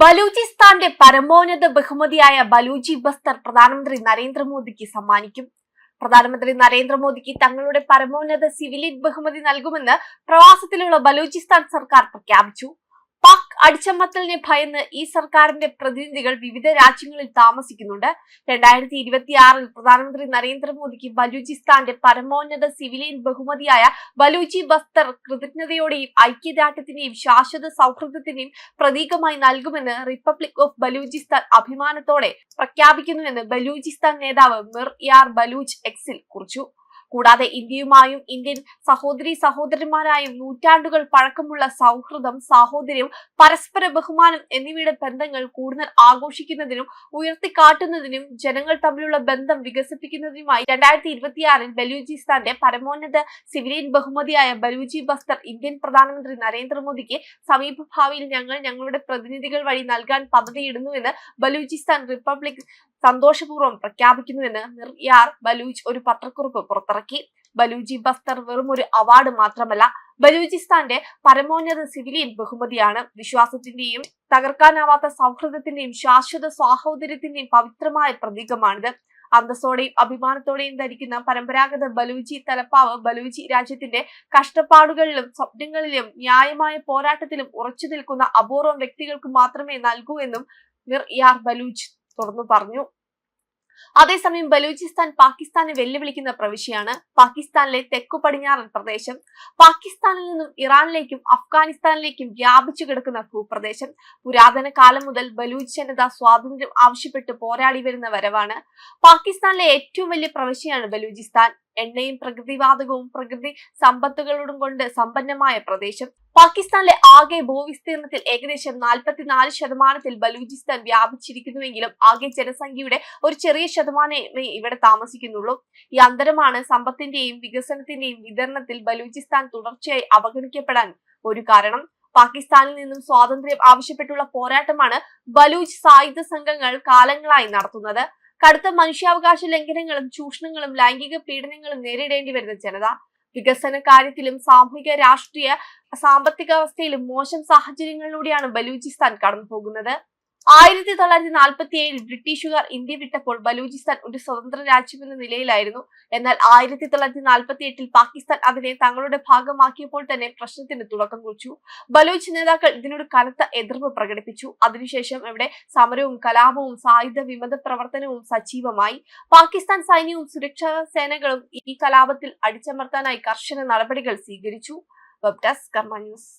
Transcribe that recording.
ബലൂചിസ്ഥാന്റെ പരമോന്നത ബഹുമതിയായ ബലൂചി ബസ്തർ പ്രധാനമന്ത്രി നരേന്ദ്രമോദിക്ക് സമ്മാനിക്കും. പ്രധാനമന്ത്രി നരേന്ദ്രമോദിക്ക് തങ്ങളുടെ പരമോന്നത സിവിലിയൻ ബഹുമതി നൽകുമെന്ന് പ്രവാസത്തിലുള്ള ബലൂചിസ്ഥാൻ സർക്കാർ പ്രഖ്യാപിച്ചു. പാക് അടിച്ചമർത്തലിനെ ഭയന്ന് ഈ സർക്കാരിന്റെ പ്രതിനിധികൾ വിവിധ രാജ്യങ്ങളിൽ താമസിക്കുന്നുണ്ട്. രണ്ടായിരത്തി ഇരുപത്തിയാറിൽ പ്രധാനമന്ത്രി നരേന്ദ്രമോദിക്ക് ബലൂചിസ്ഥാന്റെ പരമോന്നത സിവിലിയൻ ബഹുമതിയായ ബലൂചി ബസ്തർ കൃതജ്ഞതയോടെയും ഐക്യദാർഢ്യത്തിന്റെയും ശാശ്വത സൗഹൃദത്തിന്റെയും പ്രതീകമായി നൽകുമെന്ന് റിപ്പബ്ലിക് ഓഫ് ബലൂചിസ്ഥാൻ അഭിമാനത്തോടെ പ്രഖ്യാപിക്കുന്നുവെന്ന് ബലൂചിസ്ഥാൻ നേതാവ് മിർ യാർ ബലൂച്ച് എക്സിൽ കുറിച്ചു. കൂടാതെ ഇന്ത്യയുമായും ഇന്ത്യൻ സഹോദരി സഹോദരന്മാരായും നൂറ്റാണ്ടുകൾ പഴക്കമുള്ള സൗഹൃദം സാഹോദര്യം പരസ്പര ബഹുമാനം എന്നിവയുടെ ബന്ധങ്ങൾ കൂടുതൽ ആഘോഷിക്കുന്നതിനും ഉയർത്തിക്കാട്ടുന്നതിനും ജനങ്ങൾ തമ്മിലുള്ള ബന്ധം വികസിപ്പിക്കുന്നതിനുമായി രണ്ടായിരത്തി ഇരുപത്തിയാറിൽ ബലൂചിസ്ഥാന്റെ പരമോന്നത സിവിലിയൻ ബഹുമതിയായ ബലൂജി ബസ്തർ ഇന്ത്യൻ പ്രധാനമന്ത്രി നരേന്ദ്രമോദിക്ക് സമീപഭാവിയിൽ ഞങ്ങൾ ഞങ്ങളുടെ പ്രതിനിധികൾ വഴി നൽകാൻ പദ്ധതിയിടുന്നുവെന്ന് ബലൂചിസ്ഥാൻ റിപ്പബ്ലിക് സന്തോഷപൂർവം പ്രഖ്യാപിക്കുന്നുവെന്ന് മിർയാർ ബലൂജ് ഒരു പത്രക്കുറിപ്പ് പുറത്തിറക്കി. ബലൂജി ബസ്തർ വെറും ഒരു അവാർഡ് മാത്രമല്ല ബലൂചിസ്ഥാന്റെ പരമോന്നത സിവിലിയൻ ബഹുമതിയാണ്. വിശ്വാസത്തിന്റെയും തകർക്കാനാവാത്ത സൗഹൃദത്തിന്റെയും ശാശ്വത സാഹോദര്യത്തിന്റെയും പവിത്രമായ പ്രതീകമാണിത്. അന്തസ്സോടെയും അഭിമാനത്തോടെയും ധരിക്കുന്ന പരമ്പരാഗത ബലൂജി തലപ്പാവ് ബലൂജി രാജ്യത്തിന്റെ കഷ്ടപ്പാടുകളിലും സ്വപ്നങ്ങളിലും ന്യായമായ പോരാട്ടത്തിലും ഉറച്ചു നിൽക്കുന്ന അപൂർവം വ്യക്തികൾക്ക് മാത്രമേ നൽകൂ എന്നും മിർ യാർ ബലൂച്ച് തുറന്നു പറഞ്ഞു. അതേസമയം ബലൂചിസ്ഥാൻ പാകിസ്ഥാനെ വെല്ലുവിളിക്കുന്ന പ്രവിശ്യയാണ്. പാകിസ്ഥാനിലെ തെക്കു പടിഞ്ഞാറൻ പ്രദേശം പാകിസ്ഥാനിൽ നിന്നും ഇറാനിലേക്കും അഫ്ഗാനിസ്ഥാനിലേക്കും വ്യാപിച്ചു കിടക്കുന്ന ഭൂപ്രദേശം. പുരാതന കാലം മുതൽ ബലൂച്ച് ജനത സ്വാതന്ത്ര്യം ആവശ്യപ്പെട്ട് പോരാടി വരുന്ന വരവാണ്. പാകിസ്ഥാനിലെ ഏറ്റവും വലിയ പ്രവിശ്യയാണ് ബലൂചിസ്ഥാൻ. എണ്ണയും പ്രകൃതിവാതകവും പ്രകൃതി സമ്പത്തുകളോടും കൊണ്ട് സമ്പന്നമായ പ്രദേശം. പാകിസ്ഥാനിലെ ആകെ ഭൂവിസ്തീർണത്തിൽ ഏകദേശം നാൽപ്പത്തിനാല് ശതമാനത്തിൽ ബലൂചിസ്ഥാൻ വ്യാപിച്ചിരിക്കുന്നുവെങ്കിലും ആകെ ജനസംഖ്യയുടെ ഒരു ചെറിയ ശതമാനമേ ഇവിടെ താമസിക്കുന്നുള്ളൂ. ഈ അന്തരമാണ് സമ്പത്തിന്റെയും വികസനത്തിന്റെയും വിതരണത്തിൽ ബലൂചിസ്ഥാൻ തുടർച്ചയായി അവഗണിക്കപ്പെടാൻ ഒരു കാരണം. പാകിസ്ഥാനിൽ നിന്നും സ്വാതന്ത്ര്യം ആവശ്യപ്പെട്ടുള്ള പോരാട്ടമാണ് ബലൂച്ച് സായുധ സംഘങ്ങൾ കാലങ്ങളായി നടത്തുന്നത്. കടുത്ത മനുഷ്യാവകാശ ലംഘനങ്ങളും ചൂഷണങ്ങളും ലൈംഗിക പീഡനങ്ങളും നേരിടേണ്ടി വരുന്ന ജനത വികസന കാര്യത്തിലും സാമൂഹിക രാഷ്ട്രീയ സാമ്പത്തിക അവസ്ഥയിലും മോശം സാഹചര്യങ്ങളിലൂടെയാണ് ബലൂചിസ്ഥാൻ കടന്നു പോകുന്നത് ആയിരത്തി തൊള്ളായിരത്തി നാൽപ്പത്തി ഏഴിൽ ബ്രിട്ടീഷുകാർ ഇന്ത്യ വിട്ടപ്പോൾ ബലൂചിസ്ഥാൻ ഒരു സ്വതന്ത്ര രാജ്യമെന്ന നിലയിലായിരുന്നു. എന്നാൽ ആയിരത്തി തൊള്ളായിരത്തി നാൽപ്പത്തി എട്ടിൽ പാകിസ്ഥാൻ അതിനെ തങ്ങളുടെ ഭാഗമാക്കിയപ്പോൾ തന്നെ പ്രശ്നത്തിന് തുടക്കം കുറിച്ചു. ബലൂച്ച് നേതാക്കൾ ഇതിനോട് കനത്ത എതിർപ്പ് പ്രകടിപ്പിച്ചു. അതിനുശേഷം ഇവിടെ സമരവും കലാപവും സായുധ വിമത പ്രവർത്തനവും സജീവമായി. പാകിസ്ഥാൻ സൈന്യവും സുരക്ഷാ സേനകളും ഈ കലാപത്തിൽ അടിച്ചമർത്താനായി കർശന നടപടികൾ സ്വീകരിച്ചു. വെബ് കർമ്മ ന്യൂസ്